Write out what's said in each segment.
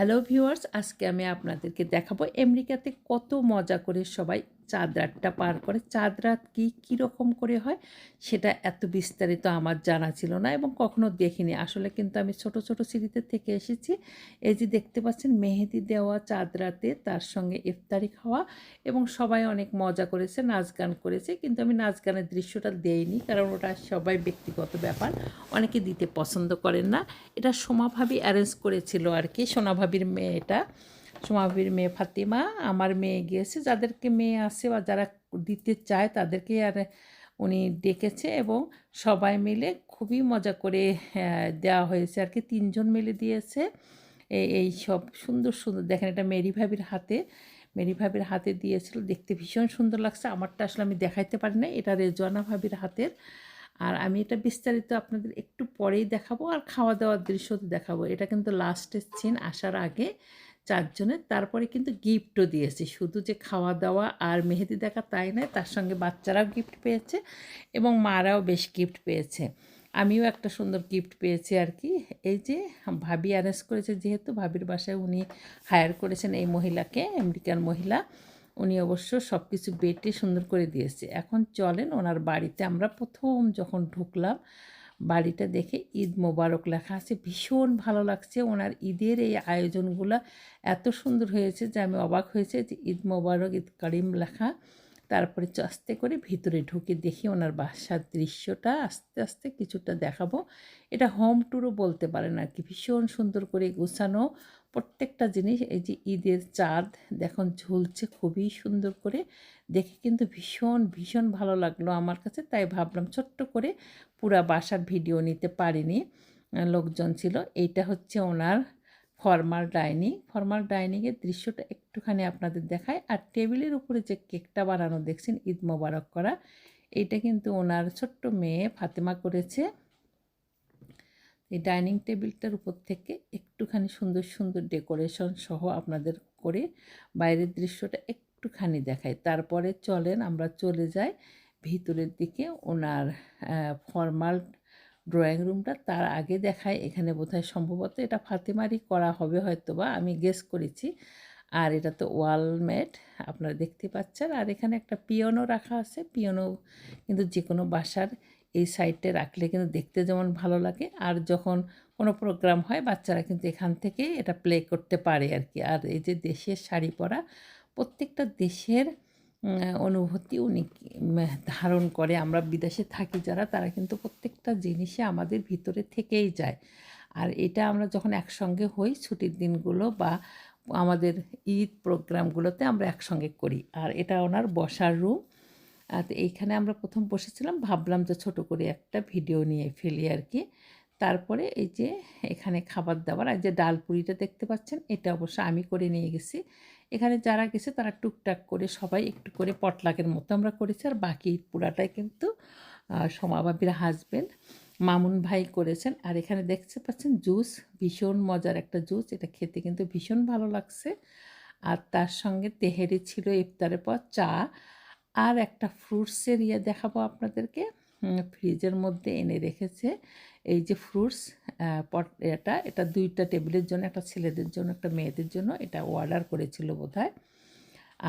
Hello viewers আজকে আমি আপনাদেরকে দেখাবো আমেরিকাতে কত মজা করে সবাই চাঁদ রাতটা পার করে চাঁদ রাত কী কীরকম করে হয় সেটা এত বিস্তারিত আমার জানা ছিল না এবং কখনো দেখিনি। আসলে কিন্তু আমি ছোট ছোট সিঁড়িতে থেকে এসেছি। এই যে দেখতে পাচ্ছেন, মেহেদি দেওয়া চাঁদ রাতে তার সঙ্গে ইফতারি খাওয়া এবং সবাই অনেক মজা করেছে, নাচ গান করেছে। কিন্তু আমি নাচ গানের দৃশ্যটা দেইনি কারণ ওটা সবাই ব্যক্তিগত ব্যাপার। অনেকে দিতে পছন্দ করেন না। এটা সোমাভাবি অ্যারেঞ্জ করেছিল আর কি সোনাভাবির মেয়ে এটা সোমাবির মেয়ে ফাতিমা, আমার মেয়ে গিয়েছে। যাদেরকে মেয়ে আসে বা যারা দিতে চায় তাদেরকে আর উনি ডেকেছে এবং সবাই মিলে খুবই মজা করে দেওয়া হয়েছে আর কি। তিনজন মিলে দিয়েছে। এই সব সুন্দর সুন্দর। দেখেন এটা মেরি ভাবির হাতে। মেরি ভাবির হাতে দিয়েছিল। দেখতে ভীষণ সুন্দর লাগছে। আমারটা আসলে আমি দেখাইতে পারি না এটা রেজওয়ানা ভাবির হাতের। আর আমি এটা বিস্তারিত আপনাদের একটু পরেই দেখাবো। আর খাওয়া দাওয়ার দৃশ্য দেখাবো। এটা কিন্তু লাস্টের সিন আসার আগে। চারজনের তারপরে কিন্তু গিফটও দিয়েছে। শুধু যে খাওয়া দাওয়া আর মেহেদি দেখা তাই নয়, তার সঙ্গে বাচ্চারাও গিফট পেয়েছে এবং মারাও বেশ গিফট পেয়েছে। আমিও একটা সুন্দর গিফট পেয়েছি আর কি। এই যে ভাবি অ্যারেঞ্জ করেছে, যেহেতু ভাবির বাসায় উনি হায়ার করেছেন এই মহিলাকে, আমেরিকান মহিলা, উনি অবশ্য সব কিছু বেটে সুন্দর করে দিয়েছে। এখন চলেন ওনার বাড়িতে। আমরা প্রথম যখন ঢুকলাম বাড়িটা দেখে ঈদ মোবারক লেখা আছে। ভীষণ ভালো লাগছে ওনার ঈদের এই আয়োজনগুলো। এত সুন্দর হয়েছে যে আমি অবাক হয়েছে যে ঈদ মোবারক, ঈদ করিম লেখা। তারপরে আস্তে করে ভিতরে ঢুকে দেখি ওনার বাসার দৃশ্যটা। আস্তে আস্তে কিছুটা দেখাবো। এটা হোম ট্যুরও বলতে পারেন আর কি। ভীষণ সুন্দর করে গোছানো। প্রত্যেকটা জিনিস এই যে ঈদের চাঁদ দেখুন ঝুলছে খুবই সুন্দর করে। দেখে কিন্তু ভীষণ ভীষণ ভালো লাগল আমার কাছে, তাই ভাবলাম ছোট্ট করে পুরা বাসার ভিডিও নিতে পারিনি। লোকজন ছিল। এইটা হচ্ছে ওনার ফর্মাল ডাইনিং। ফর্মাল ডাইনিংয়ের দৃশ্যটা একটুখানি আপনাদের দেখায় আর টেবিলের উপরে যে কেকটা বানানো, দেখছেন? ঈদ মোবারক করা। এইটা কিন্তু ওনার ছোট্ট মেয়ে ফাতেমা করেছে। এই ডাইনিং টেবিলটার উপর থেকে একটুখানি সুন্দর সুন্দর ডেকোরেশন সহ আপনাদের করে বাইরের দৃশ্যটা একটুখানি দেখাই। তারপরে চলেন আমরা চলে যাই ভিতরের দিকে। ওনার ফর্মাল ড্রয়িং রুমটা তার আগে দেখায় এখানে বোধহয় সম্ভবত এটা ফাতেমারি করা হবে হয়তো বা আমি গেস করেছি। আর এটা তো ওয়াল ওয়ালমেট আপনারা দেখতে পাচ্ছেন। আর এখানে একটা পিয়নো রাখা আছে। পিয়নো কিন্তু যে কোনো বাসার এই সাইডটা রাখলে কিন্তু দেখতে যেমন ভালো লাগে। আর যখন কোনো প্রোগ্রাম হয়, বাচ্চারা কিন্তু এখান থেকে এটা প্লে করতে পারে আর কি আর এই যে দেশের শাড়ি পরা, প্রত্যেকটা দেশের অনুভূতি উনি ধারণ করে। আমরা বিদেশে থাকি যারা, তারা কিন্তু প্রত্যেকটা জিনিসে আমাদের ভিতরে থেকেই যায়। আর এটা আমরা যখন একসঙ্গে হই ছুটির দিনগুলো বা আমাদের ঈদ প্রোগ্রামগুলোতে আমরা একসঙ্গে করি। আর এটা ওনার বসার রুম তো এইখানে আমরা প্রথম বসেছিলাম, ভাবলাম যে ছোট করে একটা ভিডিও নিয়ে ফেলি আর কি। তারপরে এই যে এখানে খাবার দাবার আর যে ডাল পুরিটা দেখতে পাচ্ছেন, এটা অবশ্য আমি করে নিয়ে গেছি। এখানে যারা গেছে তারা টুকটাক করে সবাই একটু করে পটলাকের মতো আমরা করেছি আর বাকি পুরাটাই কিন্তু সমাবাবির হাজবেন্ড মামুন ভাই করেছেন। আর এখানে দেখতে পাচ্ছেন জুস ভীষণ মজার একটা জুস এটা খেতে কিন্তু ভীষণ ভালো লাগছে। আর তার সঙ্গে তেহেরি ছিল ইফতারের পর চা আর একটা ফ্রুটসের ইয়ে দেখাবো আপনাদেরকে। ফ্রিজের মধ্যে এনে রেখেছে। এই যে ফ্রুটস পট, এটা এটা দুইটা টেবিলের জন্য, একটা ছেলেদের জন্য, একটা মেয়েদের জন্য, এটা অর্ডার করেছিল বোধ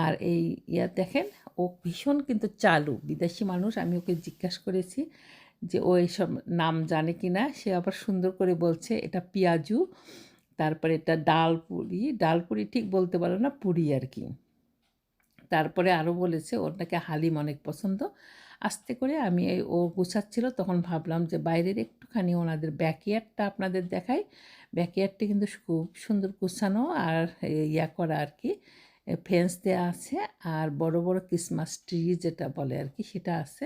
আর এই ইয়া দেখেন, ও ভীষণ কিন্তু চালু। বিদেশি মানুষ, আমি ওকে জিজ্ঞাসা করেছি যে, ও এইসব নাম জানে কি না? সে আবার সুন্দর করে বলছে, এটা পিয়াজু, তারপরে এটা ডাল পুরি। ডাল পুরি ঠিক বলতে পারো না, পুরি আর কি। তারপরে আরও বলেছে, ওর নাকি হালিম অনেক পছন্দ। আস্তে করে আমি ও গুছাচ্ছিল, তখন ভাবলাম যে বাইরের একটুখানি ওনাদের ব্যাকইয়ার্ডটা আপনাদের দেখাই। ব্যাকইয়ার্ডটি কিন্তু খুব সুন্দর গুছানো আর ইয়া করা আর কি ফেন্স দেওয়া আছে আর বড় বড় ক্রিসমাস ট্রি যেটা বলে আর কি সেটা আছে।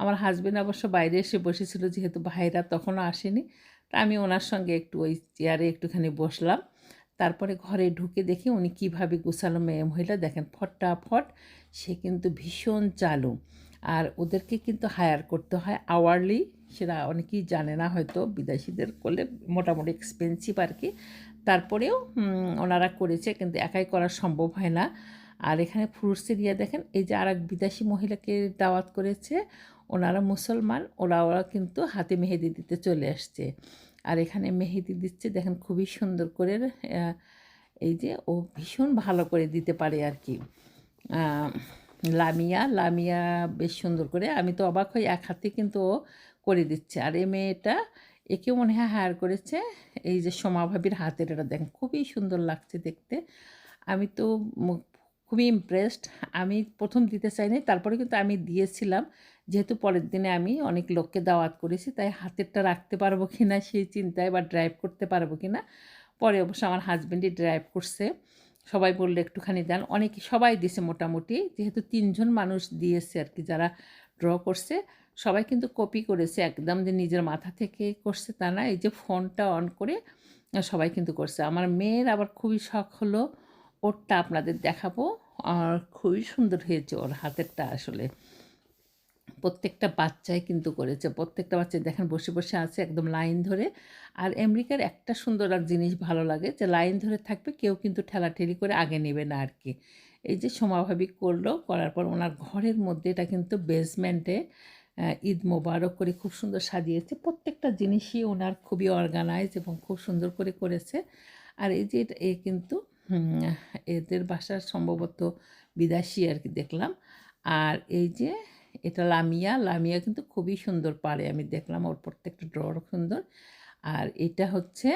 আমার হাজব্যান্ড অবশ্য বাইরে এসে বসেছিল যেহেতু ভাইরা তখনও আসেনি। তা আমি ওনার সঙ্গে একটু ওই চেয়ারে একটুখানি বসলাম। তারপরে ঘরে ঢুকে দেখি উনি কীভাবে গুছালো মেয়ে মহিলা, দেখেন ফটাফট সে কিন্তু ভীষণ চালু। আর ওদেরকে কিন্তু হায়ার করতে হয় আওয়ারলি সেটা অনেকেই জানে না হয়তো, বিদেশিদের করলে মোটামুটি এক্সপেন্সিভ আর কি। তারপরেও ওনারা করেছে, কিন্তু একাই করা সম্ভব হয় না। আর এখানে ফ্রুটসের ইয়ে দেখেন, এই যে আর এক বিদেশি মহিলাকে দাওয়াত করেছে, ওনারা মুসলমান ওরা ওরা কিন্তু হাতে মেহেদি দিতে চলে আসছে। আর এখানে মেহেদি দিচ্ছে, দেখেন খুবই সুন্দর করে এই যে ও ভীষণ ভালো করে দিতে পারে আর কি। লামিয়া লামিয়া বেশ সুন্দর করে, আমি তো অবাক হই, এক হাতে কিন্তু ও করে দিচ্ছে। আর এই মেয়েটা একে মনে হয় হায়ার করেছে, এই যে সোমাভাবির হাতের, এটা দেখেন খুবই সুন্দর লাগছে দেখতে। আমি তো খুবই ইমপ্রেসড আমি প্রথম দিতে চাইনি, তারপরে কিন্তু আমি দিয়েছিলাম। যেহেতু পরের দিনে আমি অনেক লোককে দাওয়াত করেছি, তাই হাতেরটা রাখতে পারব কি না সেই চিন্তায় বা ড্রাইভ করতে পারব কি না পরে অবশ্য আমার হাজব্যান্ডই ড্রাইভ করছে। সবাই বললে, একটুখানি দেন। অনেকে, সবাই দিয়েছে মোটামুটি, যেহেতু তিনজন মানুষ দিয়েছে আর কি, যারা ড্র করছে, সবাই কিন্তু কপি করেছে, একদম যে নিজের মাথা থেকে করছে তা না, এই যে ফোনটা অন করে সবাই কিন্তু করছে। আমার মেয়ের আবার খুবই শখ হলো, ওরটা আপনাদের দেখাবো, আর খুবই সুন্দর হয়েছে ওর হাতেরটা আসলে। প্রত্যেকটা বাচ্চাই কিন্তু করেছে। প্রত্যেকটা বাচ্চাই দেখেন বসে বসে আছে একদম লাইন ধরে। আর আমেরিকার একটা সুন্দর আর জিনিস ভালো লাগে যে, লাইন ধরে থাকবে, কেউ কিন্তু ঠেলাঠেলি করে আগে নেবে না আর কি এই যে সমাভাবিক করল, করার পর ওনার ঘরের মধ্যে এটা কিন্তু বেসমেন্টে ঈদ মোবারক করে খুব সুন্দর সাজিয়েছে। প্রত্যেকটা জিনিসই ওনার খুবই অর্গানাইজ এবং খুব সুন্দর করে করেছে। আর এই যে এটা- এ কিন্তু এদের বাসার সম্ভবত বিদেশি আর কি দেখলাম। আর এই যে এটা লামিয়া। লামিয়া কিন্তু খুবই সুন্দর পারে আমি দেখলাম ওর প্রত্যেকটা ড্রর সুন্দর। আর এটা হচ্ছে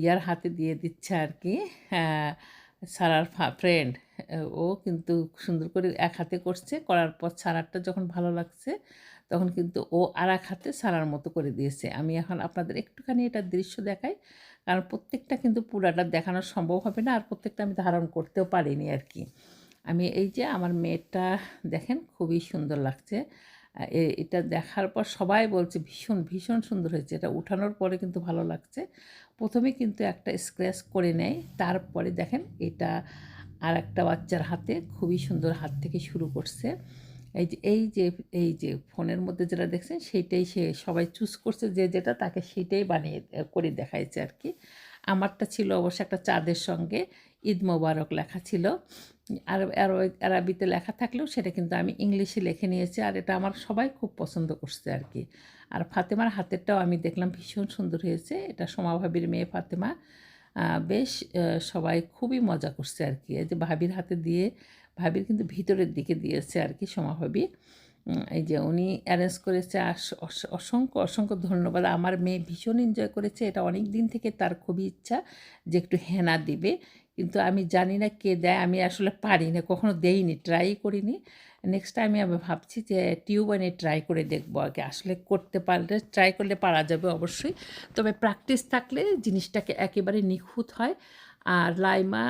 ইয়ার হাতে দিয়ে দিচ্ছে আর কি সারার ফ্রেন্ড ও কিন্তু সুন্দর করে এক হাতে করছে। করার পর সারারটা যখন ভালো লাগছে, তখন কিন্তু ও আর এক হাতে সারার মতো করে দিয়েছে। আমি এখন আপনাদের একটুখানি এটা দৃশ্য দেখাই, কারণ প্রত্যেকটা কিন্তু পুরাটা দেখানো সম্ভব হবে না, আর প্রত্যেকটা আমি ধারণ করতেও পারিনি আর কি। আমি এই যে আমার মেয়েটা দেখেন খুবই সুন্দর লাগছে। এটা দেখার পর সবাই বলছে ভীষণ ভীষণ সুন্দর হয়েছে। এটা উঠানোর পরে কিন্তু ভালো লাগছে। প্রথমে কিন্তু একটা স্ক্র্যাচ করে নেয়, তারপরে দেখেন এটা আর একটা বাচ্চার হাতে খুবই সুন্দর হাত থেকে শুরু করছে। এই যে এই যে এই যে ফোনের মধ্যে যেটা দেখছেন সেইটাই সে সবাই চুজ করছে যে যেটা তাকে সেইটাই বানিয়ে, করে দেখাইছে আর কি। আমারটা ছিল অবশ্য একটা চাঁদের সঙ্গে। ঈদ মোবারক লেখা ছিল। আর আর আরবিতে লেখা থাকলেও সেটা কিন্তু আমি ইংলিশে লিখে নিয়েছি আর এটা আমার সবাই খুব পছন্দ করছে আর কি। আর ফাতেমার হাতেরটাও আমি দেখলাম ভীষণ সুন্দর হয়েছে। এটা সমাভাবীর মেয়ে ফাতেমা। বেশ সবাই খুবই মজা করছে আর কি। এই যে ভাবির হাতে দিয়ে, ভাবির কিন্তু ভিতরের দিকে দিয়েছে আর কি সমাভাবী এই যে উনি অ্যারেঞ্জ করেছে অসংখ্য অসংখ্য ধন্যবাদ। আমার মেয়ে ভীষণ এনজয় করেছে। এটা অনেক দিন থেকে তার খুবই ইচ্ছা যে একটু হেনা দিবে। কিন্তু আমি জানি না কে দেয়, আমি আসলে পারি না, কখনো দেইনি ট্রাই করিনি। নেক্সট টাইমে আমি ভাবছি যে টিউব এনে ট্রাই করে দেখব আগে। আসলে করতে পারলে ট্রাই করলে পারা যাবে অবশ্যই। তবে প্র্যাকটিস থাকলে জিনিসটাকে একেবারে নিখুঁত হয়। আর লাইমা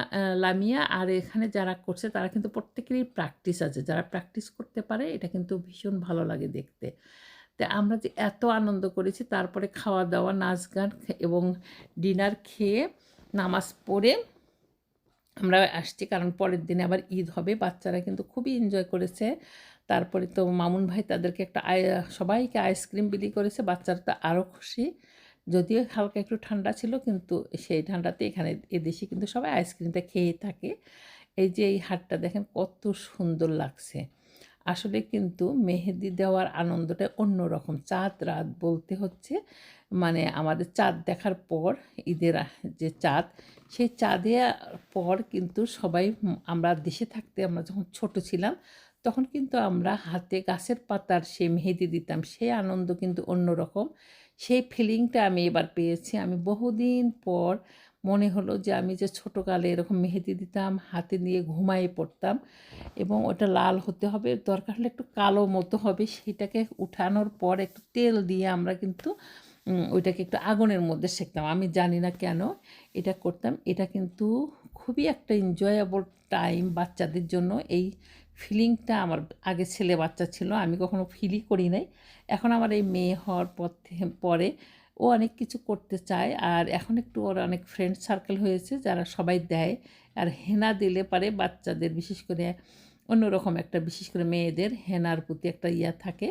লামিয়া আর এখানে যারা করছে, তারা কিন্তু প্রত্যেকেরই প্র্যাকটিস আছে। যারা প্র্যাকটিস করতে পারে, এটা কিন্তু ভীষণ ভালো লাগে দেখতে। তো আমরা যে এত আনন্দ করেছি, তারপরে খাওয়া দাওয়া নাচ গান এবং ডিনার খেয়ে নামাজ পড়ে আমরা আসছি, কারণ পরের দিনে আবার ঈদ হবে। বাচ্চারা কিন্তু খুবই এনজয় করেছে। তারপরে তো মামুন ভাই তাদেরকে একটা সবাইকে আইসক্রিম বিলি করেছে। বাচ্চারা তো আরও খুশি। যদিও হালকা একটু ঠান্ডা ছিল, কিন্তু সেই ঠান্ডাতে এখানে এদেশে কিন্তু সবাই আইসক্রিমটা খেয়ে থাকে। এই যে এই হাটটা দেখেন কত সুন্দর লাগছে। আসলে কিন্তু মেহেদি দেওয়ার আনন্দটা অন্য রকম চাঁদ রাত বলতে হচ্ছে মানে আমাদের চাঁদ দেখার পর, ঈদের যে চাঁদ, সেই চাঁদে পর কিন্তু সবাই আমরা দেশে থাকতে আমরা যখন ছোট ছিলাম, তখন কিন্তু আমরা হাতে গাছের পাতার সে মেহেদি দিতাম। সেই আনন্দ কিন্তু অন্যরকম। সেই ফিলিংটা আমি এবার পেয়েছি। আমি বহুদিন পর মনে হলো যে আমি যে ছোটোকালে এরকম মেহেদি দিতাম, হাতে নিয়ে ঘুমায়ে পড়তাম এবং ওটা লাল হতে হবে, দরকার হলে একটু কালো মতো হবে, সেটাকে উঠানোর পর একটু তেল দিয়ে আমরা কিন্তু ওইটাকে একটু আগুনের মধ্যে সেঁকতাম। আমি জানি না কেন এটা করতাম। এটা কিন্তু খুবই একটা এনজয়েবল টাইম বাচ্চাদের জন্য এই ফিলিংটা আমার আগে ছেলে বাচ্চা ছিল, আমি কখনো ফিলই করি নাই। এখন আমার এই মেয়ে হওয়ার পর পরে ও অনেক কিছু করতে চায়, আর এখন একটু ওর অনেক ফ্রেন্ড সার্কেল হয়েছে যারা সবাই দেয়, আর হেনা দিলে পারে বাচ্চাদের, বিশেষ করে অন্যরকম একটা, বিশেষ করে মেয়েদের হেনার প্রতি একটা ইয়া থাকে।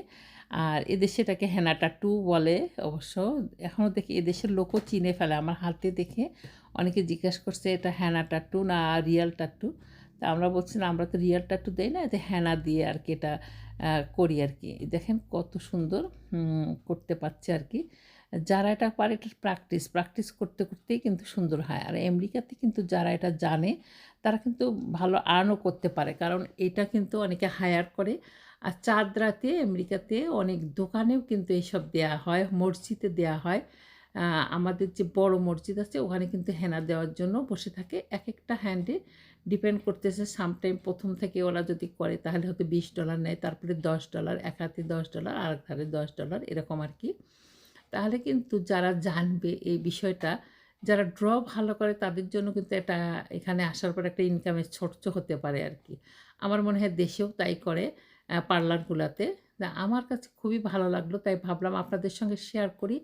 আর এদেশে এটাকে হেনা টাটু বলে অবশ্য। এখনও দেখি এদেশের লোকও চিনে ফেলে। আমার হাতে দেখে অনেকে জিজ্ঞাসা করছে, এটা হেনা টাটু না রিয়েল টাটু তা আমরা বলছি না আমরা তো রিয়েল টাটু দেই না এতে হেনা দিয়ে আর কি এটা করি আর কি দেখেন কত সুন্দর করতে পারছে আর কি যারা এটা পারে এটা প্র্যাকটিস প্র্যাকটিস করতে করতেই কিন্তু সুন্দর হয়। আর আমেরিকাতে কিন্তু যারা এটা জানে, তারা কিন্তু ভালো আর্নও করতে পারে। কারণ এটা কিন্তু অনেকে হায়ার করে। আর চাঁদ রাতে আমেরিকাতে অনেক দোকানেও কিন্তু এইসব দেয়া হয়, মসজিদে দেয়া হয়। আমাদের যে বড় মসজিদ আছে, ওখানে কিন্তু হেনা দেওয়ার জন্য বসে থাকে। এক একটা হ্যান্ডে ডিপেন্ড করতেছে সামটাইম প্রথম থেকে ওরা যদি করে, তাহলে হয়তো বিশ ডলার নেয়, তারপরে দশ ডলার এক হাতে দশ ডলার আর এক ধারে দশ ডলার এরকম আর কি। তাহলে কিন্তু যারা জানবে এই বিষয়টা, যারা ড্র ভালো করে, তাদের জন্য কিন্তু এটা, এখানে আসার পর একটা ইনকামের ছোট্ট হতে পারে আর কি। আমার মনে হয় দেশেও তাই করে পার্লারগুলোতে আমার কাছে খুবই ভালো লাগল, তাই ভাবলাম আপনাদের সঙ্গে শেয়ার করি।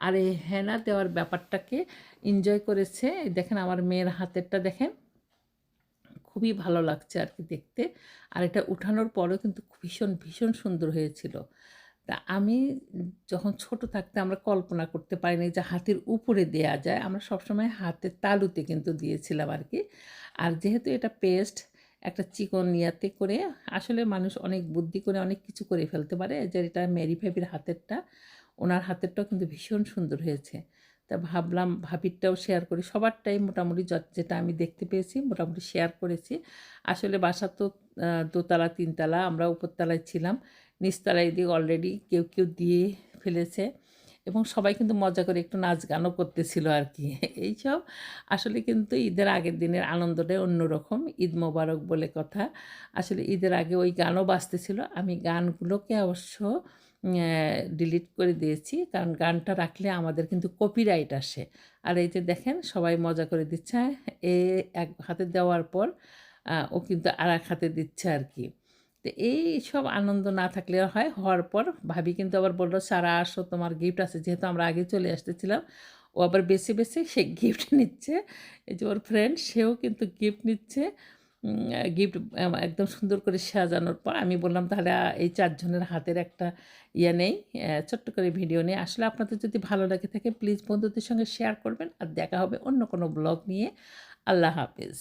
আর এই হেনা দেওয়ার ব্যাপারটাকে এনজয় করেছে। দেখেন আমার মেয়ের হাতেরটা দেখেন। খুবই ভালো লাগছে আর কি দেখতে। আর এটা উঠানোর পরেও কিন্তু ভীষণ ভীষণ সুন্দর হয়েছিল। তা আমি যখন ছোট থাকতে আমরা কল্পনা করতে পারিনি যে হাতের উপরে দেয়া যায়। আমরা সবসময় হাতের তালুতে কিন্তু দিয়েছিলাম আর কি। আর যেহেতু এটা পেস্ট একটা চিকন ইয়াতে করে আসলে মানুষ অনেক বুদ্ধি করে অনেক কিছু করে ফেলতে পারে। যে এটা মেরি ভাবির হাতেরটা ওনার হাতেরটাও কিন্তু ভীষণ সুন্দর হয়েছে। তা ভাবলাম, ভাবিরটাও শেয়ার করি। সবারটাই মোটামুটি যেটা আমি দেখতে পেয়েছি, মোটামুটি শেয়ার করেছি। আসলে বাসা তো দোতলা, তিনতলা, আমরা উপরতলায় ছিলাম। নিচতলায় দিয়ে অলরেডি কেউ কেউ দিয়ে ফেলেছে এবং সবাই কিন্তু মজা করে একটু নাচ গানও করতেছিল আর কি। এইসব আসলে কিন্তু ঈদের আগের দিনের আনন্দটাই অন্যরকম, ঈদ মোবারক বলে কথা। আসলে ঈদের আগে ওই গানও বাজতেছিল। আমি গানগুলোকে অবশ্য ডিলিট করে দিয়েছি। কারণ গানটা রাখলে আমাদের কিন্তু কপিরাইট আসে। আর এই যে দেখেন, সবাই মজা করে দিচ্ছে। এ এক হাতে দেওয়ার পর ও কিন্তু আর এক হাতে দিচ্ছে আর কি। তো এই সব আনন্দ না থাকলে হয়। হওয়ার পর ভাবি কিন্তু আবার বলল, সারা, আসো, তোমার গিফট আছে। যেহেতু আমরা আগে চলে আসতেছিলাম, ও আবার বেছে বেছে সে গিফট নিচ্ছে। এই যে ওর ফ্রেন্ড সেও কিন্তু গিফট নিচ্ছে। গিফট একদম সুন্দর করে সাজানোর পর আমি বললাম, তাহলে এই চারজনের হাতের একটা ইয়ে নেই ছোট্ট করে ভিডিও নেই। আসলে আপনাদের যদি ভালো লাগে থাকে প্লিজ বন্ধুদের সঙ্গে শেয়ার করবেন আর দেখা হবে অন্য কোনো ব্লগ নিয়ে। আল্লাহ হাফেজ।